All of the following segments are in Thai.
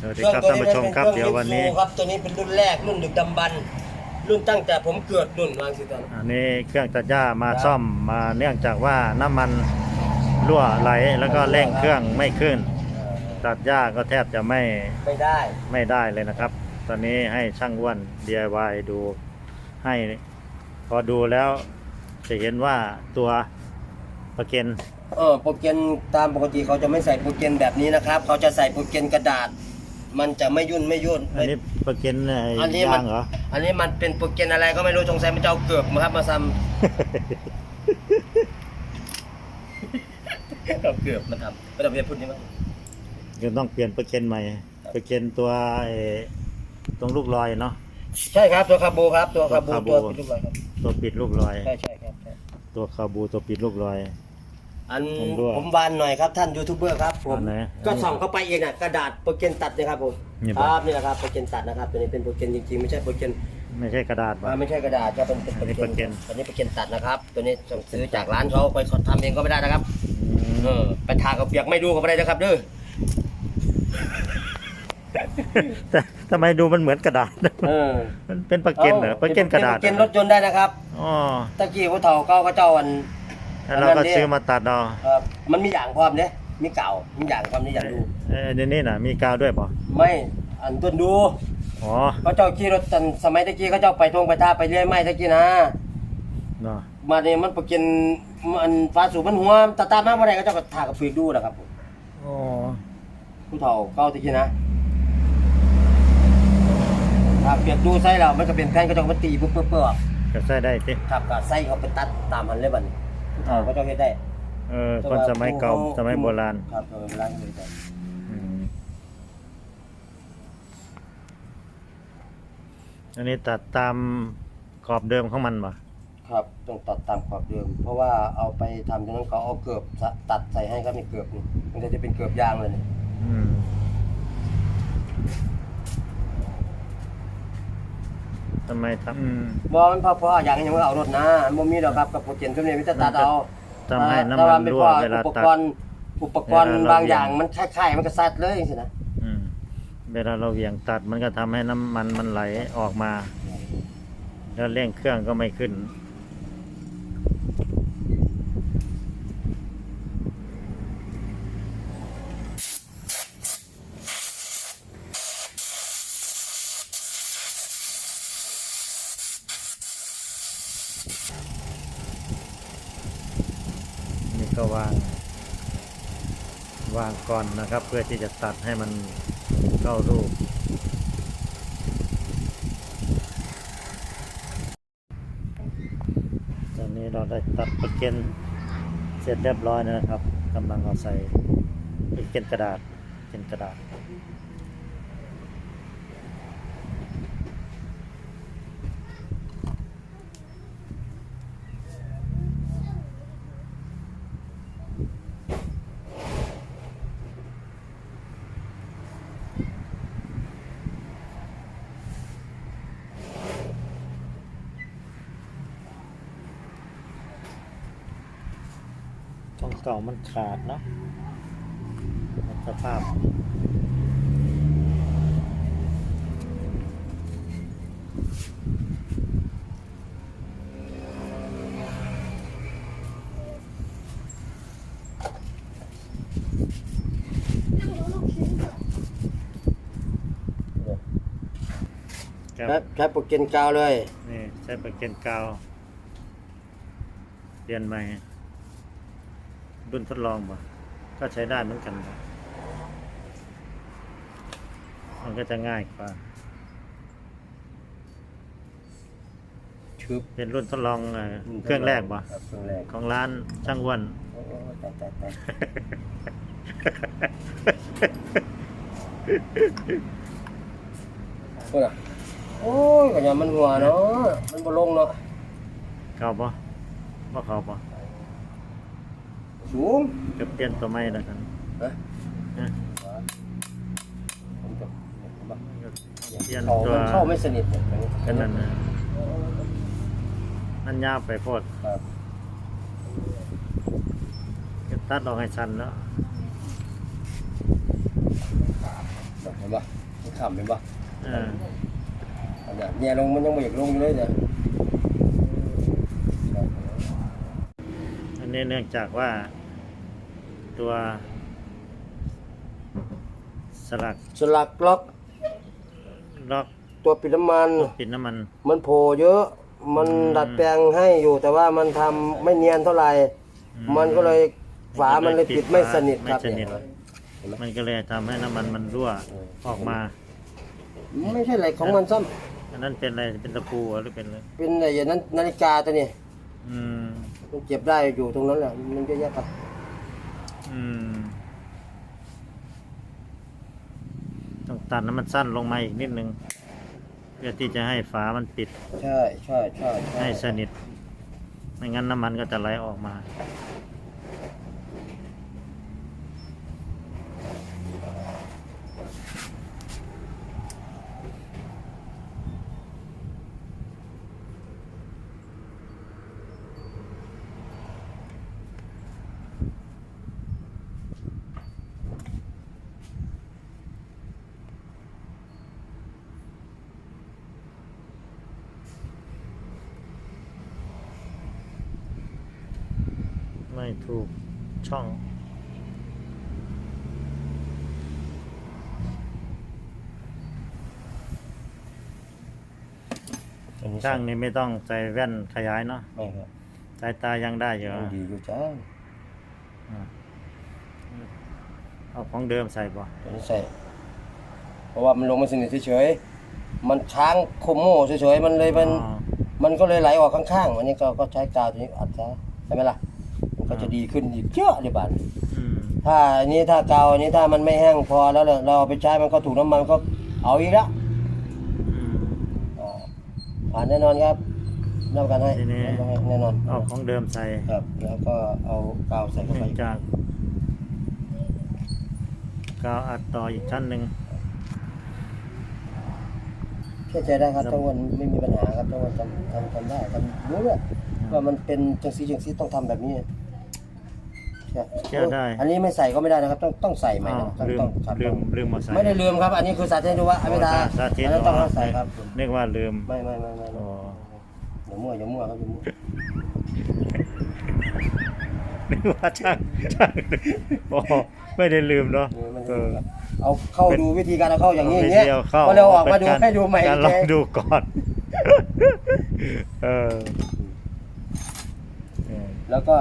สวัสดีครับท่านผู้ชมครับเดี๋ยววันนี้ ครับตัวนี้เป็นรุ่นแรกรุ่นดึกดำบรรพ์รุ่นตั้งแต่ผมเกิดรุ่นวางสิตอนอันนี้เครื่องตัดหญ้ามาซ่อมมาเนื่องจากว่าน้ำมันรั่วไหลแล้วก็เร่งเครื่องไม่ขึ้น ตัดหญ้าก็แทบจะไม่ไม่ได้ไม่ได้เลยนะครับ ตอนนี้ให้ช่างอ้วน DIY ดูให้พอดูแล้วจะเห็นว่าตัวประเก็น เออโปรแกรมตามปกติเขาจะไม่ใส่โปรแกรมแบบนี้นะครับ เขาจะใส่โปรแกรมกระดาษ มันจะไม่ยุ่นไม่ยุ่นอันนี้ประเก็นไอ้อันนี้มัยานงเหรอ อันนี้มันเป็นโปรแกรมอะไรก็ไม่รู้สงสัยมันจะเอาเกือบมาครับมาซ้ำ เอาเกือบมาทำไม่ต้องไปพูดนี่มั้งยังต้องเปลี่ยนประเก็นใหม่ประเก็นตัวไอ้ตรงลูกลอยเนาะ ใช่ครับตัวคาบูครับตัวคาบูตัวคาบูตัวปิดลูกบอลครับตัวปิดลูกลอย ใช่ใช่ครับใช่ตัวคาบูตัวปิดลูกลอย อันผมด้วยผมบานหน่อยครับท่านยูทูบเบอร์ครับผมอันไหนก็ส่องเข้าไปเองอะกระดาษโปรแกรมตัดนะครับผมนี่คปะรับนี่แหละครับโปรแกรมตัดนะครับตัวนี้เป็นโปรแกรมจริงๆไม่ใช่โปรแกรมไม่ใช่กระดาษอ่าป่ะ ไม่ใช่กระดาษครับเป็นเป็นอันนี้โปรแกรมตัวนี้โปรแกรมตัดนะครับ ตัวนี้ต้องซื้อจากร้านเขาไปทำเองก็ไม่ได้นะครับเออไปทากับเปียกไม่ดูก็ไม่ได้นะครับเด้อแต่ทำไมดูมันเหมือนกระดาษ เออมันเป็นประเก็นเหรอประเก็นกระดาษโปรแกรมรถยนต์ได้นะครับ อ๋อตะกี้ผู้เฒ่าเก่าก็เจ้าอัน แล้วเราก็ซื้อมาตัดเอาเอ่อมันมีอย่างพร้อมเนี่ยมีเก่ามีอย่างพร้อมนี่อย่างดูเอ้ยเดี๋ยวนี้น่ะมีกาวด้วยป่ะไม่อันต้นดูอ๋อเขาเจ้าขี่รถตันสมัยตะกี้เขาเจ้าไปทงไปท่าไปเรื่อยไม้ตะกี้นะเนาะมาเนี่ยมันประกินมันฟ้าสูบมันหัวตาตามาบ่ได้เขาเจ้าก็ท่ากับปีกดูนะครับผมอ๋อผู้เฒ่าเก่าตะกี้นะถ้าเปียกดูใส่แล้วมันก็เป็นแผ่นเขาเจ้าก็มาตีปุ๊บปุ๊บปุ๊บก็ใส่ได้สิครับก็ใส่เขาไปตัดตามหันเลยบัดนี้ ผู้เฒ่าเขาเจ้าเฮ็ดได้เออคนสมัยเก่าสมัยโบราณครับสมัยโบราณเลยได้อืมอันนี้ตัดตามขอบเดิมของมันป่ะครับ ต้องตัดตามขอบเดิม เพราะว่าเอาไปทำตรงนั้นเขาเอาเกือบสะตัดใส่ให้ครับนี่เกือบนี่มันก็จะเป็นเกือบยางเลยนี่อืม ทำไมทำอืมบอมันพอพออย่างนี้ยังไม่เอารถนะมันบ่มีดอกครับกับโปรเจนทุกนี้มิตรตัดเอาทำให้น้ำแต่มัว่านเป็นรั่วพอเวลาอุปตัดกรณ์อุปกรณ์เวลาเรา บางอย่างเรียนมันคล้ายๆมันก็ซัดเลยสินะอืมเวลาเราเหวี่ยงตัดมันก็ทำให้น้ำมันมันไหลออกมา แล้วเร่งเครื่องก็ไม่ขึ้น นี่ ก็วางวางก่อนนะครับ เพื่อที่จะตัดให้มันเข้ารูป ตอนนี้เราได้ตัดประเก็นเสร็จเรียบร้อยนะครับกำลังเอาใส่ปิเก็นกระดาษเป็นกระดาษ เก่ามันขาดเนาะสภาพคครัรับบใช้โปรแกรมกาวเลย นี่ใช้ประเก็นกาวเปลี่ยนใหม่ รุ่นทดลองป่ะก็ใช้ได้เหมือนกันป่ะมันก็จะง่ายกว่าชุบเป็นรุ่นทดลองเอ่อเครื่องแรกป่ะครับเครื่องแรกของร้านช่างอ้วนโอ้ตายตายตายโอ้ยโอ้ยก็ยังมันหัวเนาะมันบ่ลงเนาะเข้าป่ะว่าเข้าป่ะ สูงจะเปลี่ยนตัวใหม่แล้วกันฮะนะผมจะเปลี่ยนเขาตัวมันเข้าไม่สนิทเนี่ยกันนั่นนะมันยาวไปโพดครับตัดออกให้สั้นแล้วคขำเป็นปะเอออันเนี้ยเนี่ยลงมันยังไม่อยากลงอยู่เลยเนี่ยอันนี้เนื่องจากว่า ตัวสลักสลักล็อกล็อกตัวปิดน้ำมัน ปิดน้ำมัน มันโผล่เยอะ มันอืม ดัดแปลงให้อยู่แต่ว่ามันทำไม่เนียนเท่าไหร่ อืมันก็เลยฝามันเลยปิดไม่สนิทครับไม่สนิทเนี่ยเห็นไหมมันก็เลยทำให้น้ำมันมันรั่วเออ ออกมา ไม่ใช่อะไรของมันซ้อันนั้นเป็นอะไรเป็นตะปูหรือเป็นอะไรำเป็นอะไรอย่างนั้นนาฬิกาตัวนี้อืมมันเจ็บได้อยู่ตรงนั้นแหละมันเยอะแยะไป อืม ต้องตัดน้ำมันสั้นลงมาอีกนิดนึง เพื่อที่จะให้ฝามันปิด ใช่ใช่ใช่ใช่ให้สนิท ไม่งั้นน้ำมันก็จะไหลออกมา ไม่ถูกช่องช่างนี่ไม่ต้องใส่แว่นขยายเนาะไม่ครับสายตายังได้อยู่มันดีอยู่จ้าเอาของเดิมใส่บ่ตัวนี้ใส่ เพราะว่ามันลงมาสนิทเฉยๆมันค้างโคมโม่เฉยๆมันเลยมัน อ๋อมันก็เลยไหลออกข้างๆ อันนี้ก็ก็ใช้กาวตัวนี้อัดซะใช่ไหมล่ะมัน ก็จะดีขึ้นอีกเยอะเลยบ้านอืมถ้าอันนี้ถ้ากาวอันนี้ถ้ามันไม่แห้งพอแล้วเราเราเอาไปใช้มันก็ถูกน้ำมันก็เอาอีกแล้วอืม อ่าผ่านแน่นอนครับรับประกันให้ทีนี้แน่นอนเอาของเดิมใส่ครับ แล้วก็เอากาวใส่เข้าไป เนื่องจากกาวอัดต่ออีกชั้นหนึ่ง เชื่อใจได้ครับทั้งวันไม่มีปัญหาครับทั้งวันทำทำทำได้ทำรู้เลยว่ามันเป็นจังซีจังซีต้องทำแบบนี้ ใช่เชื่อได้ อันนี้ไม่ใส่ก็ไม่ได้นะครับ ต้องต้องใส่ใหม่อ้าวนะต้องลืมต้องครับลืต้อมงลืมมาใส่ไม่ได้ลืมครับ อันนี้คือสาธิตให้ดูว่าอเมริกาสาธิตอันนั้นต้องใส่ครับนึกว่าลืม ไม่ไม่ไม่ไม่อ๋อ อย่ามั่วอย่ามั่วครับอย่ามั่วนึกว่าช่างช่างโอ้ไม่ได้ลืมเนาะเออไม่เอได้อ ครับเอาเข้าดูวิธีการเอาเข้าอย่างนี้อย่างเงี้เงี้ยเข้าก็เลยเอาออกมาดูเป็นรให้ดูใหม่การลองเฉยดูก่อน เออเออแล้วก็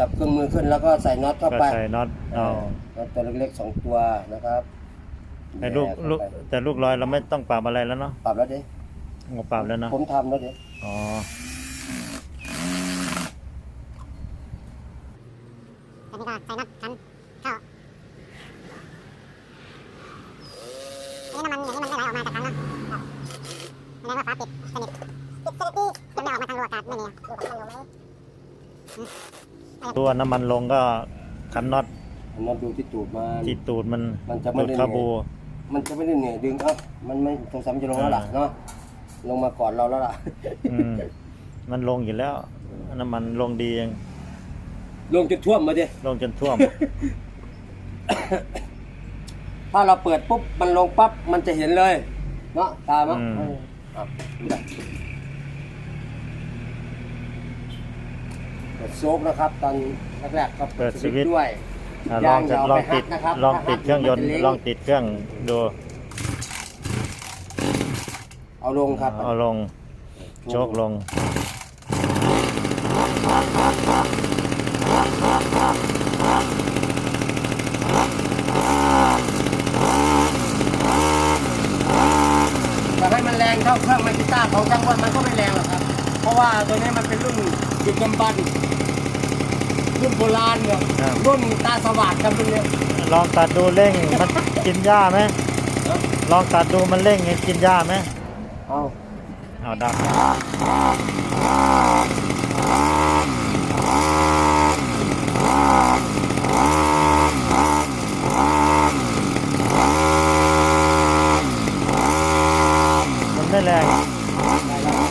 จับเครื่องมือขึ้นแล้วก็ใส่น็อตเข้าก็ไปใส่น็อตเอาน็อตตัวเล็กๆสองตัวนะครับแต่ลูกแหลูกเข้าไปแต่ลูกลอยเราไม่ต้องปรับอะไรแล้วเนาะปรับแล้วดิงปรับแล้วเนาะผมทำแล้วดิอ๋ออันนี้ก็ใส่น็อตชั้นเข้าอันนี้น้ำมันอย่างนี้มันไม่ไหลออกมาจากถังเนาะครับอันนั้นก็ฝาปิดสนิทปิดสนิทดีจะไม่ออกมาทางรูอากาศไม่มีอะรูอากาศมันลงไหม ตัวน้ำมันลงก็ขันน็อตน็อตดูที่ตูดมัน ที่ตูดมันมันจะไม่ตูดได้คาบูมันจะไม่ได้เหนื่อยดึงเอ้ามันไม่สงสัยมันจะลงแล้วล่ะเนาะลงมาก่อนเราแล้วล่ะ อืมมันลงอยู่แล้ว น้ำมันลงดีเองลงจนท่วมมาดิลงจนท่วม ถ้าเราเปิดปุ๊บมันลงปั๊บมันจะเห็นเลย เนาะตามะอืม เออครับดูได้ ปิดโซกนะครับ ตอนแรกๆก็เปิดสวิตช์ ด้วยอะลองจะยางลองย่าไปติดหักนะครับลองติดเครื่องยนต์ถ้าหักลองติดเครื่องดูเอาลงครับเอาลงโชกลงจะให้มันแรงเท่าเครื่องไมกิต้าของจังหวัดมันก็ไม่แรงหรอกครับเพ ราะว่าตัวนี้มันเป็นรุ่นดึกดำบรรพ์รุ่นโบราณเนี่ยครับ รุ่นตาสว่างครับรุ่นเนี้ย ลองตัดดูเร่งมันกินหญ้าไหมลองตัดดูมันเร่งให้กินหญ้าไหมเอาเอาดับมันไม่แรง ได้แล้ว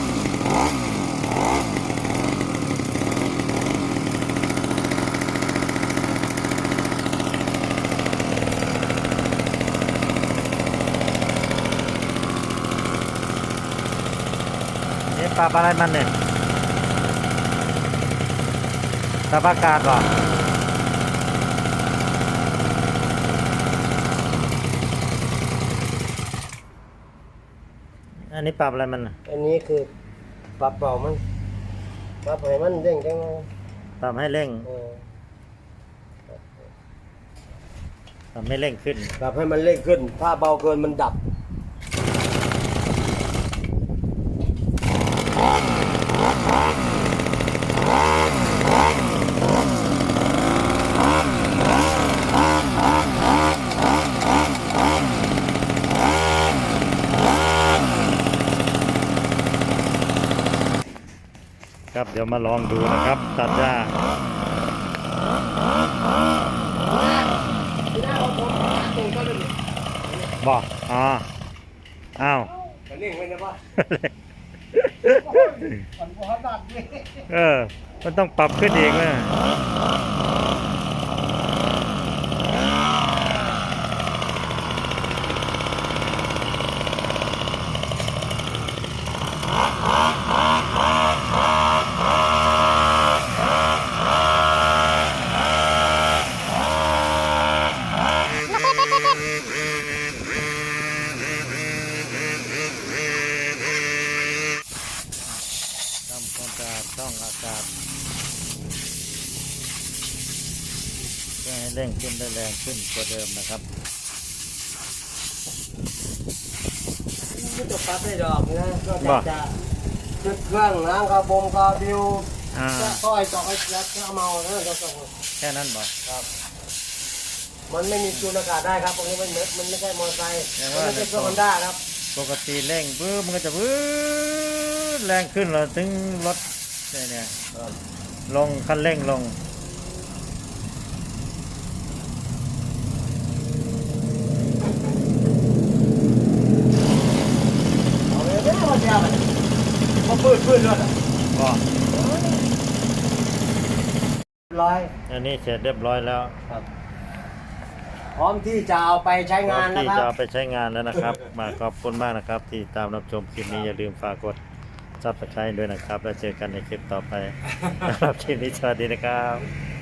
ปรับอะไรมันเนี่ยปรับอากาศเหรออันนี้ปรับอะไรมันน่ะอันนี้คือปรับเป่ามันปรับให้มันเด้งจังเลยปรับให้เร่งเออปรับให้เร่งขึ้น ปรับให้มันเร่งขึ้น ถ้าเบาเกินมันดับ เดี๋ยวมาลองดูนะครับ ตัดหญ้าบอกอ๋ออ้าวมันเร่งไว้นะป่ะมันพอดัดเลยเออ มันต้องปรับขึ้นอีกนะ ทำความสะอาดช่องอากาศเพื่อให้เร่งขึ้นได้แรงขึ้นกว่าเดิมนะครับไม่ต้องปรับได้ดอกนะก็บ่จะจะจุดเครื่องล้างกระบงกระบิวอ่าจะค่อยต่อไปยัดจะเมานะก็ต้องแค่นั้นบอกครับ มันไม่มีจูนอากาศได้ครับตรงนี้มันเหมือนมันไม่ใช่มอเตอร์ไซค์อย่างมันว่าไม่ใช่เครื่องฮอนด้าครับ ปกติเร่งปื้มันก็จะปื้แรงขึ้นเราถึงรถเนี่ยเนี่ยลงคันเร่งลงเอาเลยไม่ได้มาเดียวมันมาปืดปืดรถอะก็ร้อยอันนี้เสร็จเรียบร้อยแล้วครับ พร้อมที่จะเอาไปใช้งานนะที่คจะเอาไปใช้งานแล้วนะครับ มาขอบคุณมากนะครับ ที่ตามรับชมคลิปนี้อย่าลืมฝากกดซับสไครต์ด้วยนะครับ แล้วเจอกันในคลิปต่อไปสำหรับคลิปนี้สวัสดีนะครับ